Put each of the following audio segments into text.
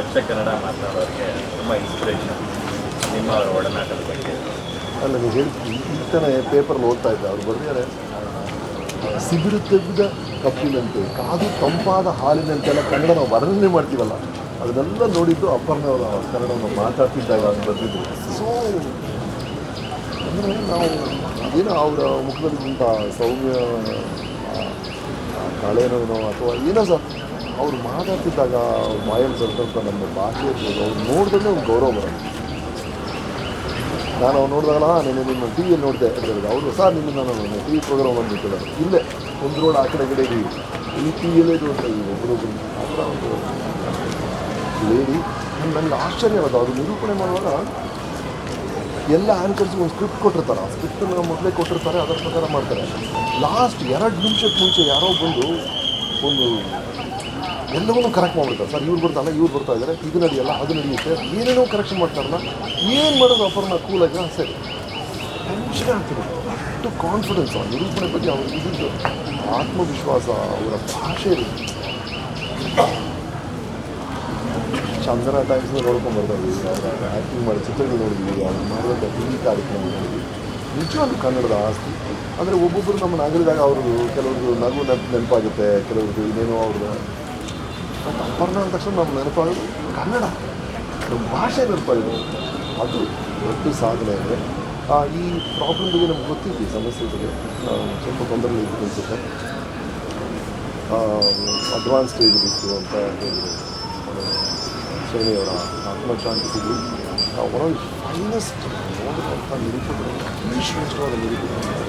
ಅಚ್ಚ ಕನ್ನಡ ಮಾತನಾಡೋರಿಗೆ ತುಂಬ ಇನ್ಸ್ಪಿರೇಷನ್ ನಿಮ್ಮ ಒಡನಾಟದ ಬಗ್ಗೆ. ಅಲ್ಲ, ನೀವು ಹೇಳ್ತೀನಿ ಥರ ಪೇಪರ್ಲ್ಲಿ ಓದ್ತಾ ಇದ್ದೆ, ಅವ್ರು ಬರ್ದಿದ್ದಾರೆ. ಸಿಬಿರು ತೆಗೆದ ಕಪ್ಪಿನಂತೆ, ಕಾದು ತಂಪಾದ ಹಾಲಿನಂತೆಲ್ಲ ಕನ್ನಡ ನಾವು ವರ್ಣನೆ ಮಾಡ್ತೀವಲ್ಲ, ಅದನ್ನೆಲ್ಲ ನೋಡಿದ್ದು ಅಪ್ಪರ್ನವರ ಕನ್ನಡವನ್ನು ಮಾತಾಡ್ತಿದ್ದಾಗ ಅದು ಬರ್ದಿದ್ರು. ಸೊ ಅಂದರೆ ನಾವು ಏನೋ ಅವರ ಮುಖದಲ್ಲಿ ಸೌಮ್ಯ ಕಳೆನೋ ಅಥವಾ ಏನೋ ಸರ್ ಅವ್ರು ಮಾತಾಡ್ತಿದ್ದಾಗ ಬಾಯಲ್ ಸ್ವಲ್ಪ ನಮ್ಮ ಭಾಷೆ ಇರ್ಬೋದು. ಅವ್ರು ನೋಡಿದ್ರೆ ಒಂದು ಗೌರವ ಬರುತ್ತೆ. ನಾನು ಅವ್ರು ನೋಡಿದಾಗ ನಿನ್ನೆ ನೀನು ನಿಮ್ಮ ಟಿ ವಿಯಲ್ಲಿ ನೋಡಿದೆ. ಅಂತ ಅವರು ಸರ್, ನಿನ್ನೆ ನಾನು ಟಿ ವಿ ಪ್ರೋಗ್ರಾಮ್ ಬಂದಿಟ್ಟಿಲ್ಲ ಇಲ್ಲೇ, ಒಂದು ರೋಡ್ ಆ ಕಡೆ ಕಡೆ ಇದೀವಿ ಈ ಟಿ ವಿಯಲ್ಲೇ ಇದು ಅಂತ ಒಬ್ಬರು ಆ ಥರ ಒಂದು ಲೇಡಿ ನನಗೆ ಆಶ್ಚರ್ಯ ಅವರು ನಿರೂಪಣೆ ಮಾಡುವಾಗ ಎಲ್ಲ ಆ್ಯಂಕರ್ಸ್ಗೆ ಒಂದು ಸ್ಕ್ರಿಪ್ಟ್ ಕೊಟ್ಟಿರ್ತಾರೆ. ಆ ಸ್ಕ್ರಿಪ್ಟನ್ನು ಮೊದಲೇ ಕೊಟ್ಟಿರ್ತಾರೆ, ಅದರ ಪ್ರಕಾರ ಮಾಡ್ತಾರೆ. ಲಾಸ್ಟ್ ಎರಡು ನಿಮಿಷಕ್ಕೆ ಮುಂಚೆ ಯಾರೋ ಬಂದು ಒಂದು ಎಲ್ಲವನ್ನೂ ಕರೆಕ್ಟ್ ಮಾಡ್ಬಿಡ್ತಾರೆ. ಸರ್, ಇವ್ರು ಬರ್ತಾರಲ್ಲ ಇವ್ರು ಬರ್ತಾ ಇದ್ದಾರೆ, ಇದು ನಡೆಯಲ್ಲ, ಅದು ನಡೆಯುತ್ತೆ, ಏನೇನೋ ಕರೆಕ್ಷನ್ ಮಾಡ್ತಾರಲ್ಲ, ಏನು ಮಾಡೋದು ಅಪರ್ನ ಕೂಲಾಗಿ ಸರಿ. ಟೆನ್ಷನ್ ಆಗ್ತದೆ ಅಷ್ಟು ಕಾನ್ಫಿಡೆನ್ಸ್ ಆ ನಿರೂಪಣೆ ಬಗ್ಗೆ ಅವ್ರಿಗೆ ಇದ್ದಿದ್ದು. ಆತ್ಮವಿಶ್ವಾಸ, ಅವರ ಭಾಷೆ ಚಂದನ ಟೈಮ್ಸ್ನ ನೋಡ್ಕೊಂಡು ಇದ್ದೀವಿ ಅವರ ಆ್ಯಕ್ಟಿಂಗ್ ಮಾಡಿ ಚಿತ್ರಗಳು ನೋಡಿದ್ವಿ, ಅವ್ರು ಮಾಡಿದಂಥ ಟಿ ವಿ ಕಾರ್ಯಕ್ರಮ ನೋಡಿದ್ವಿ. ನಿಜವಾಗ್ಲೂ ಕನ್ನಡದ ಆಸ್ತಿ. ಅಂದರೆ ಒಬ್ಬೊಬ್ಬರು ನಮ್ಮ ನಗರದಾಗ ಅವ್ರದ್ದು ಕೆಲವ್ರದ್ದು ನಗು ನೆನಪು ನೆನಪಾಗುತ್ತೆ, ಕೆಲವ್ರದ್ದು ಇನ್ನೇನೋ ಅವ್ರದ್ದು. ಬಟ್ ಅಪರ್ಣ ಅಂದ ತಕ್ಷಣ ನಮ್ಮ ನೆನಪಾಗೋದು ಕನ್ನಡ. ನಮ್ಮ ಭಾಷೆ ನೆನಪಾಗೋದು ಅದು ದೊಡ್ಡ ಸಾಧನೆ ಅಂದರೆ ಆ, ಈ ಪ್ರಾಬ್ಲಮ್ ಬಗ್ಗೆ ನಮ್ಗೆ ಗೊತ್ತಿದ್ವಿ ಸಮಸ್ಯೆ ಬಗ್ಗೆ ಸ್ವಲ್ಪ ತೊಂದರೆ ಇತ್ತು ಅನಿಸುತ್ತೆ. ಅಡ್ವಾನ್ಸ್ ಸ್ಟೇಜ್ ಇತ್ತು ಅಂತ ಹೇಳಿದರು. ಸೇನೆಯವರ ಆತ್ಮಶಾಂತಿ ಸಿಗಲಿ. ಅವರ ಫೈನೆಸ್ಟ್ ನೋಡಿದಂಥ ನಿರೂಪಕರು ಶ್ರೇಷ್ಠವಾದ ನಿರೂಪಕರು.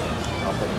ಅಪರ್ಣ